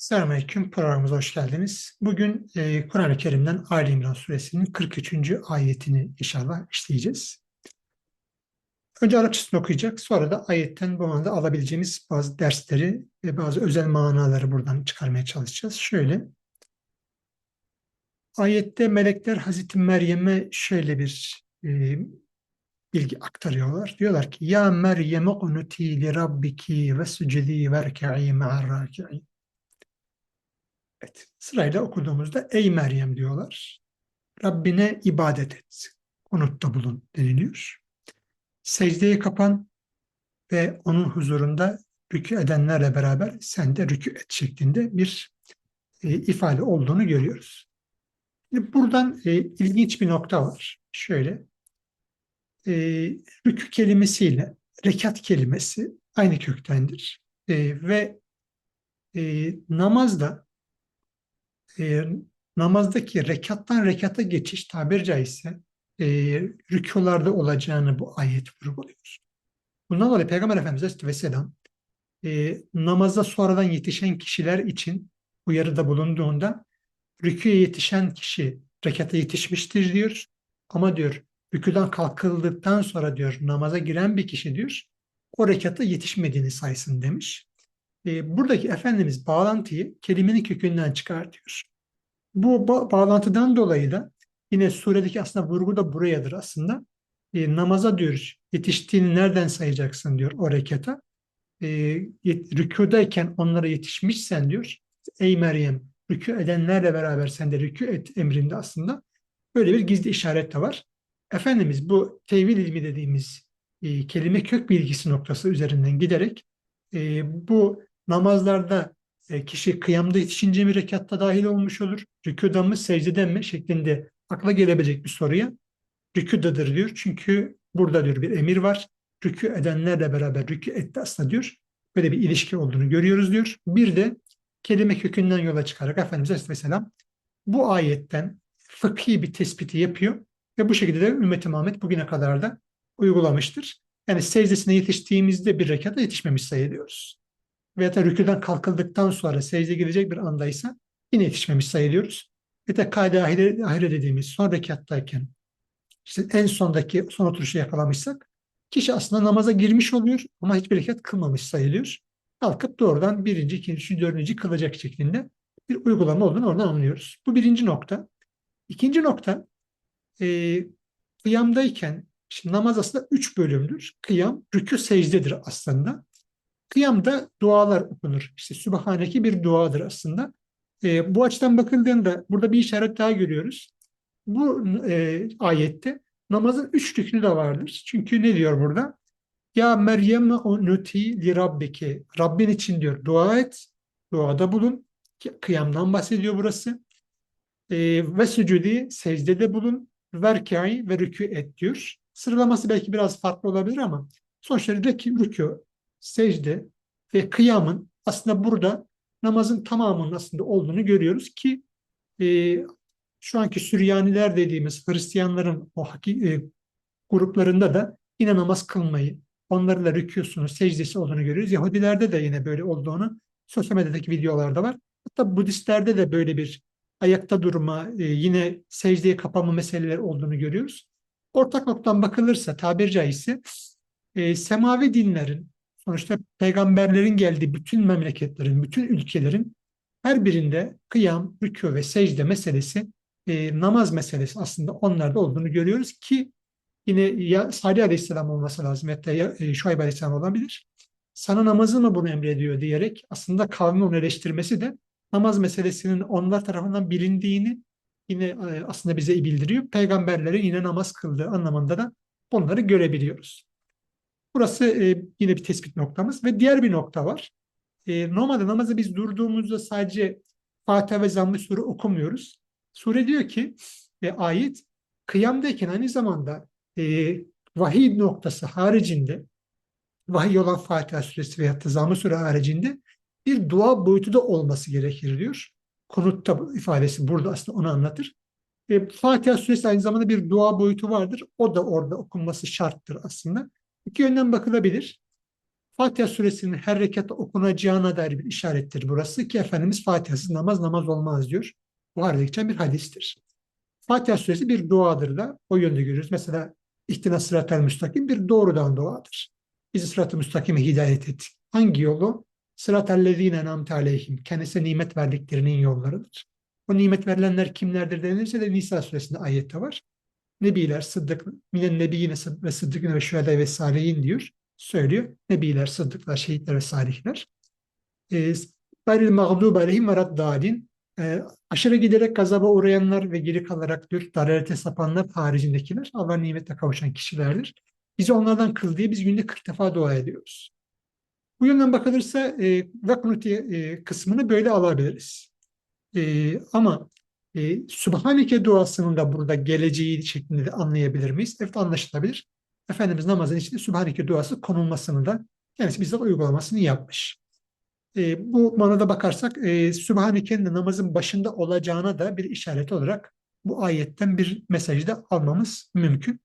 Selamünaleyküm programımıza hoş geldiniz. Bugün e, Kur'an-ı Kerim'den Ali İmran suresinin 43. ayetini inşallah işleyeceğiz. Önce Arapçasını okuyacak, sonra da ayetten bu anda alabileceğimiz bazı dersleri ve bazı özel manaları buradan çıkarmaya çalışacağız. Şöyle, ayette melekler Hazreti Meryem'e şöyle bir e, bilgi aktarıyorlar. Diyorlar ki, Ya Meryem unuti li rabbiki ve sucudi verke'i ma'ar raki'in. Evet, sırayla okuduğumuzda ey Meryem diyorlar. Rabbine ibadet et. Kunutta bulun deniliyor. Secdeye kapan ve onun huzurunda rükû edenlerle beraber sen de rükû et şeklinde bir e, ifade olduğunu görüyoruz. Şimdi buradan e, ilginç bir nokta var. Şöyle, e, rükû kelimesiyle rekat kelimesi aynı köktendir. E, ve e, namazda e, namazdaki rekattan rekata geçiş tabiri caizse e, rükularda olacağını bu ayet vurguluyor. Bundan dolayı Peygamber Efendimiz Aleyhisselam e, namaza sonradan yetişen kişiler için uyarıda bulunduğunda rüküye yetişen kişi rekata yetişmiştir diyor. Ama diyor rüküden kalkıldıktan sonra diyor namaza giren bir kişi diyor o rekata yetişmediğini saysın demiş. E, buradaki Efendimiz bağlantıyı kelimenin kökünden çıkartıyor. Bu ba- bağlantıdan dolayı da yine suredeki aslında vurgu da burayadır aslında. E, namaza diyor yetiştiğini nereden sayacaksın diyor o rekata. E, rükudayken onlara yetişmişsen diyor. Ey Meryem rükû edenlerle beraber sen de rükû et emrinde aslında böyle bir gizli işaret de var. Efendimiz bu tevhid ilmi dediğimiz e, kelime kök bilgisi noktası üzerinden giderek e, bu namazlarda e, kişi kıyamda yetişince mi rekatta dahil olmuş olur? Rükûdan mı secdeden mi şeklinde akla gelebilecek bir soruya rükûdadır diyor. Çünkü burada diyor bir emir var. Rükû edenlerle beraber rükû etti aslında diyor. Böyle bir ilişki olduğunu görüyoruz diyor. Bir de kelime kökünden yola çıkarak Efendimiz Aleyhisselam bu ayetten fıkhi bir tespiti yapıyor ve bu şekilde de Ümmet-i Muhammed bugüne kadar da uygulamıştır. Yani secdesine yetiştiğimizde bir rekata yetişmemiş sayılıyoruz veya da rüküden kalkıldıktan sonra secde gelecek bir andaysa yine yetişmemiş sayılıyoruz. Ve de kayda ahire, ahire dediğimiz son rekattayken işte en sondaki son oturuşu yakalamışsak kişi aslında namaza girmiş oluyor ama hiçbir rekat kılmamış sayılıyor. Kalkıp doğrudan birinci, ikinci, dördüncü kılacak şeklinde bir uygulama olduğunu oradan anlıyoruz. Bu birinci nokta. İkinci nokta e, kıyamdayken şimdi namaz aslında üç bölümdür. Kıyam, rükü, secdedir aslında. Kıyamda dualar okunur. İşte Sübhaneke bir duadır aslında. E, bu açıdan bakıldığında burada bir işaret daha görüyoruz. Bu e, ayette namazın üç rüknü de vardır. Çünkü ne diyor burada? Ya Meryem unuti li rabbiki. Rabbin için diyor dua et. Duada bulun. Kıyamdan bahsediyor burası. E, ve sücudi secdede bulun. Verkai ve rükû et diyor. Sıralaması belki biraz farklı olabilir ama sonuçta rükû, secde ve kıyamın aslında burada namazın tamamının aslında olduğunu görüyoruz ki e, şu anki Süryaniler dediğimiz Hristiyanların o e, gruplarında da yine namaz kılmayı, onlarla rükûsunu, secdesi olduğunu görüyoruz. Yahudilerde de yine böyle olduğunu sosyal medyadaki videolarda var. Hatta Budistlerde de böyle bir ayakta durma, e, yine secdeye kapama meseleleri olduğunu görüyoruz. Ortak noktadan bakılırsa tabiri caizse e, semavi dinlerin sonuçta peygamberlerin geldiği bütün memleketlerin, bütün ülkelerin her birinde kıyam, rükû ve secde meselesi, e, namaz meselesi aslında onlarda olduğunu görüyoruz ki yine ya Salih Aleyhisselam olması lazım hatta ya e, Şuayb Aleyhisselam olabilir. Sana namazı mı bunu emrediyor diyerek aslında kavmi onu eleştirmesi de namaz meselesinin onlar tarafından bilindiğini yine e, aslında bize bildiriyor. Peygamberlerin yine namaz kıldığı anlamında da onları görebiliyoruz. Burası e, yine bir tespit noktamız ve diğer bir nokta var. E, normalde namazı biz durduğumuzda sadece Fatiha ve Zamm-ı Sure okumuyoruz. Sure diyor ki e, ayet kıyamdayken aynı zamanda e, vahiy noktası haricinde vahiy olan Fatiha suresi veya Zamm-ı Sure haricinde bir dua boyutu da olması gerekir diyor. Konutta ifadesi burada aslında onu anlatır. E, Fatiha suresi aynı zamanda bir dua boyutu vardır. O da orada okunması şarttır aslında. İki yönden bakılabilir. Fatiha suresinin her rekatta okunacağına dair bir işarettir burası ki Efendimiz Fatiha'sız namaz namaz olmaz diyor. Buhari'de geçen bir hadistir. Fatiha suresi bir duadır da o yönde görüyoruz. Mesela İhtina sıratel müstakim bir doğrudan duadır. Bizi sırat-ı müstakime hidayet et. Hangi yolu? Sıratellezine namte aleyhim. Kendisine nimet verdiklerinin yollarıdır. O nimet verilenler kimlerdir denilirse de Nisa suresinde ayette var. Nebiler, sıddık, minen nebiyine ve sıddıkine ve şühedâ ve salihin diyor. Söylüyor. Nebiler, sıddıklar, şehitler ve salihler. Gayril mağdub aleyhim ve raddalin. E, aşırı giderek gazaba uğrayanlar ve geri kalarak diyor, dalalete sapanlar haricindekiler Allah'ın nimetle kavuşan kişilerdir. Bizi onlardan kıl diye biz günde 40 defa dua ediyoruz. Bu yönden bakılırsa e, e, kısmını böyle alabiliriz. E, ama e, Subhaneke duasının da burada geleceği şeklinde de anlayabilir miyiz? Evet anlaşılabilir. Efendimiz namazın içinde Subhaneke duası konulmasını da kendisi bize uygulamasını yapmış. E, bu manada bakarsak e, Sübhaneke'nin de namazın başında olacağına da bir işaret olarak bu ayetten bir mesajı da almamız mümkün.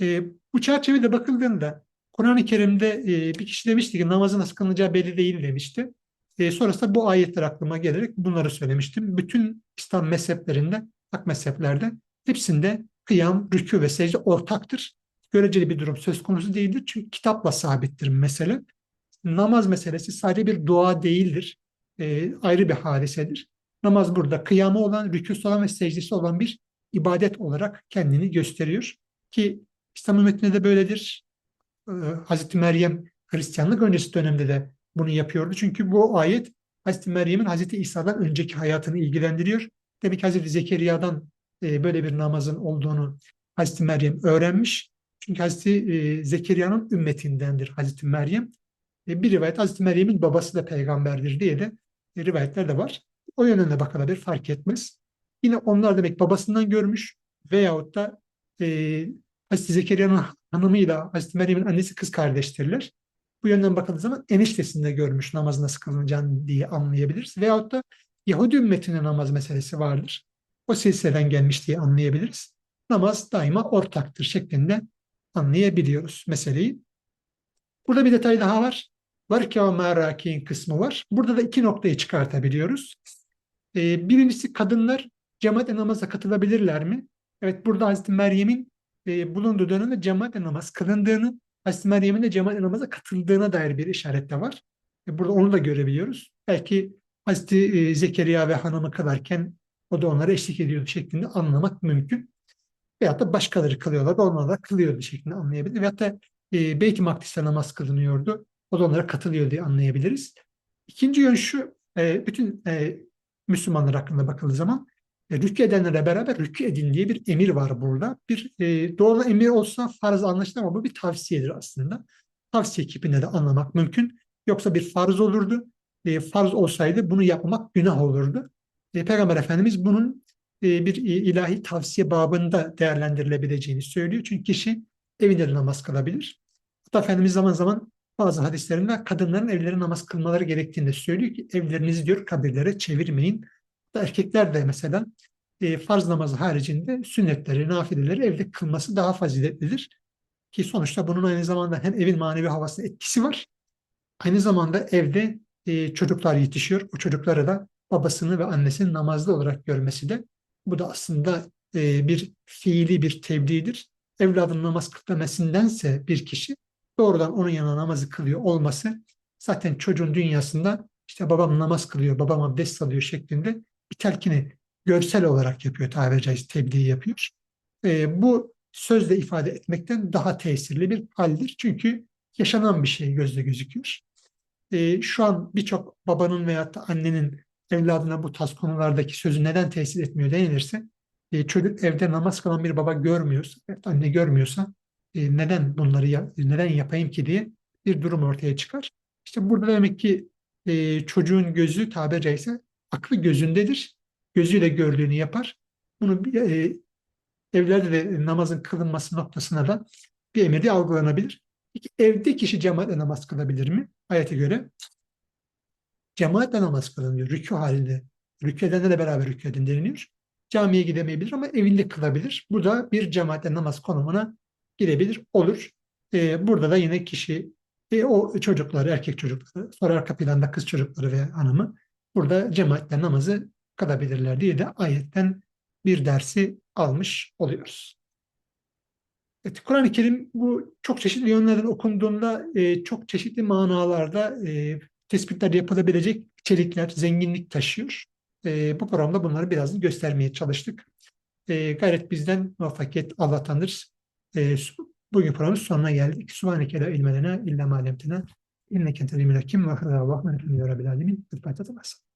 E, bu çerçevede bakıldığında Kur'an-ı Kerim'de e, bir kişi demişti ki namazın nasıl kılınacağı belli değil demişti. E, sonrasında bu ayetler aklıma gelerek bunları söylemiştim. Bütün İslam mezheplerinde, hak mezheplerde hepsinde kıyam, rükû ve secde ortaktır. Göreceli bir durum söz konusu değildir. Çünkü kitapla sabittir mesele. Namaz meselesi sadece bir dua değildir. E, ayrı bir hadisedir. Namaz burada kıyamı olan, rükûsu olan ve secdesi olan bir ibadet olarak kendini gösteriyor. Ki İslam ümmetinde de böyledir. Ee, Hazreti Meryem Hristiyanlık öncesi dönemde de bunu yapıyordu. Çünkü bu ayet Hazreti Meryem'in Hazreti İsa'dan önceki hayatını ilgilendiriyor. Demek ki Hazreti Zekeriya'dan e, böyle bir namazın olduğunu Hazreti Meryem öğrenmiş. Çünkü Hazreti e, Zekeriya'nın ümmetindendir Hazreti Meryem. E, bir rivayet Hazreti Meryem'in babası da peygamberdir diye de rivayetler de var. O yönüne bakılabilir fark etmez. Yine onlar demek babasından görmüş veyahut da Hazreti Zekeriya'nın hanımıyla Hazreti Meryem'in annesi kız kardeştirler. Bu yönden bakıldığı zaman eniştesinde görmüş namaz nasıl kılınacağını diye anlayabiliriz. Veyahut da Yahudi ümmetinin namaz meselesi vardır. O silsileden gelmiş diye anlayabiliriz. Namaz daima ortaktır şeklinde anlayabiliyoruz meseleyi. Burada bir detay daha var. Var ki o merakin kısmı var. Burada da iki noktayı çıkartabiliyoruz. Ee, birincisi kadınlar cemaat namaza katılabilirler mi? Evet burada Hazreti Meryem'in e, bulunduğu dönemde cemaatle namaz kılındığını, Hazreti Meryem'in de cemaatle namaza katıldığına dair bir işaret de var. E, burada onu da görebiliyoruz. Belki Hazreti e, Zekeriya ve hanımı kılarken o da onlara eşlik ediyordu şeklinde anlamak mümkün. Veyahut da başkaları kılıyorlar, onlar da kılıyordu şeklinde anlayabilir. Veyahut da e, Beyt-i Makdis'te namaz kılınıyordu. O da onlara katılıyor diye anlayabiliriz. İkinci yön şu, e, bütün e, Müslümanlar hakkında bakıldığı zaman e, rükû edenlerle beraber rükû edin diye bir emir var burada. Bir e, doğru emir olsa farz anlaşılır ama bu bir tavsiyedir aslında. Tavsiye kipinde de anlamak mümkün. Yoksa bir farz olurdu. E, farz olsaydı bunu yapmak günah olurdu. E, Peygamber Efendimiz bunun e, bir ilahi tavsiye babında değerlendirilebileceğini söylüyor. Çünkü kişi evinde de namaz kılabilir. Hatta Efendimiz zaman zaman bazı hadislerinde kadınların evleri namaz kılmaları gerektiğini de söylüyor ki evlerinizi diyor kabirlere çevirmeyin Erkekler de mesela e, farz namazı haricinde sünnetleri, nafileleri evde kılması daha faziletlidir. Ki sonuçta bunun aynı zamanda hem evin manevi havasına etkisi var. Aynı zamanda evde e, çocuklar yetişiyor. O çocukları da babasını ve annesini namazlı olarak görmesi de bu da aslında e, bir fiili bir tebliğdir. Evladın namaz kılmamasındanse bir kişi doğrudan onun yanına namazı kılıyor olması zaten çocuğun dünyasında işte babam namaz kılıyor, babam abdest alıyor şeklinde bir telkini görsel olarak yapıyor, tabiri caizse tebliğ yapıyor. E, bu sözle ifade etmekten daha tesirli bir haldir. Çünkü yaşanan bir şey gözle gözüküyor. E, şu an birçok babanın veya da annenin evladına bu tarz konulardaki sözü neden tesir etmiyor denilirse e, çocuk evde namaz kılan bir baba görmüyorsa, anne görmüyorsa e, neden bunları ya, neden yapayım ki diye bir durum ortaya çıkar. İşte burada demek ki e, çocuğun gözü tabiri caizse aklı gözündedir. Gözüyle gördüğünü yapar. Bunu e, evlerde de namazın kılınması noktasına da bir emirde algılanabilir. Peki, evde kişi cemaatle namaz kılabilir mi? Ayete göre cemaatle namaz kılınıyor. Rükû halinde. Rükû edenlerle beraber rükû edin deniliyor. Camiye gidemeyebilir ama evinde kılabilir. Bu da bir cemaatle namaz konumuna girebilir, olur. Ee, burada da yine kişi E, o çocukları, erkek çocukları, sonra arka planda kız çocukları ve hanımı burada cemaatle namazı kılabilirler diye de ayetten bir dersi almış oluyoruz. Evet, Kur'an-ı Kerim bu çok çeşitli yönlerden okunduğunda e, çok çeşitli manalarda e, tespitler yapılabilecek içerikler, zenginlik taşıyor. E, bu programda bunları biraz göstermeye çalıştık. E, gayret bizden muvaffakiyet Allah'tandır. E, bugün programın sonuna geldik. Subhaneke la ilme lena illa ma allamtena inneke entel alimul hakim ve ahire Allah'ın rabbil alemin. El Fatiha.